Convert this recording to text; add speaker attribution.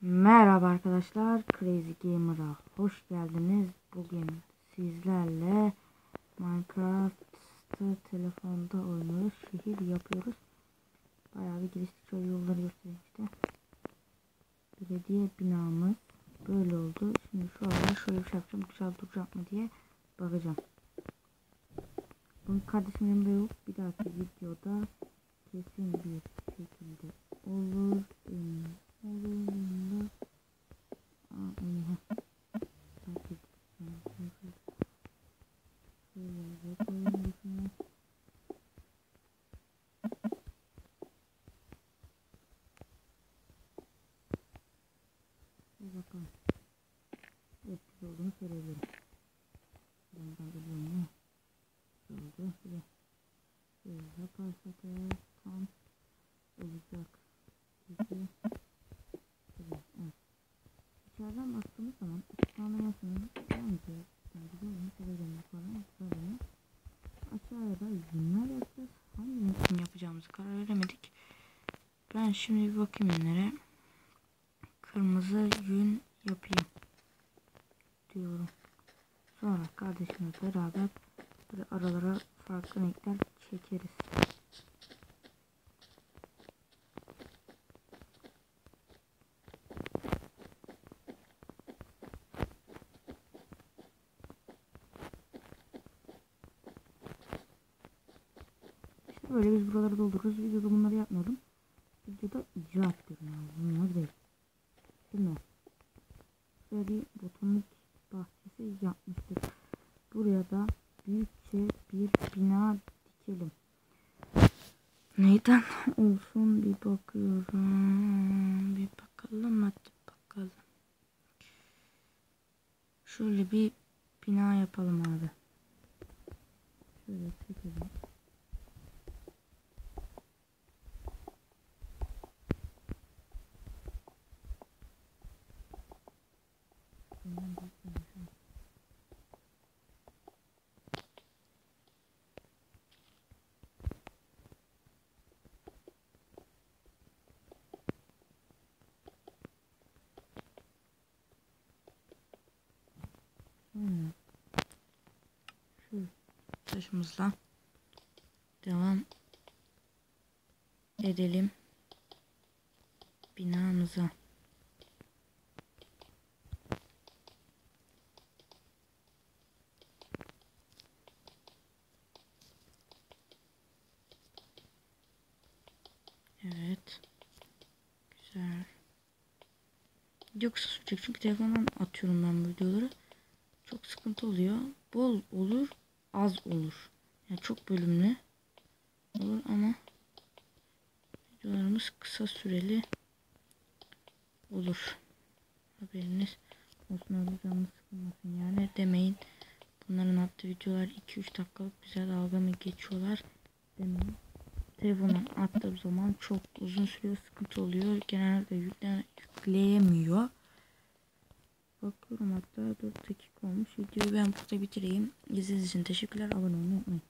Speaker 1: Merhaba arkadaşlar, Crazy Gamer'a hoş geldiniz. Bugün sizlerle Minecraft'ta telefonda oynuyoruz. Şehir yapıyoruz. Bayağı bir geliştik. Şöyle yolları göstereyim işte. Belediye binamız böyle oldu. Şimdi şu arada şöyle bir şey yapacağım. Güzel duracak mı diye bakacağım. Bunun kardeşim yanımda yok. Bir dahaki videoda kesin bir şekilde. Olur. Güzel olduğunu söyleyebilirim. Biliyorum ne? Güzel oldu. Bir de şöyle yaparsak eğer tam olacak. Peki. Evet. İçeriden baktığımız zaman ışıklandırmasının bence yani güzel olmuş televizyonda falan olmuş. Aşağıya da yünler yapacağız. Hangi yün yapacağımızı karar veremedik. Ben şimdi bir bakayım yünlere. Kırmızı yün yapayım. Diyorum. Sonra kardeşimle beraber böyle aralara farklı renkler çekeriz. İşte böyle biz buraları doldururuz. Videoda bunları yapmayalım. Videoda icra ediyorum yani. Bunlar değil. Şimdi şöyle bir botanik bahçesi yapmıştık. Buraya da büyükçe bir bina dikelim. Neyden olsun bir bakıyorum. Bir bakalım hadi bakalım. Şöyle bir bina yapalım abi. Şöyle çekelim. Bundan bakıyorum. Hmm. Şu taşımızla devam edelim binamıza. Evet. Güzel. Video kısa çünkü telefondan atıyorum ben videoları. Çok sıkıntı oluyor. Bol olur, az olur. Yani çok bölümlü olur ama videolarımız kısa süreli olur. Haberiniz olsun canınız sıkılmasın yani demeyin. Bunların attığı videolar 2-3 dakikalık bize dalga mı geçiyorlar demeyin. Telefona attığım zaman çok uzun sürüyor sıkıntı oluyor. Genelde yüklen yükleyemiyor. Bakıyorum hatta 4 dakika olmuş. Videoyu ben burada bitireyim. İzlediğiniz için teşekkürler. Abone olmayı unutmayın.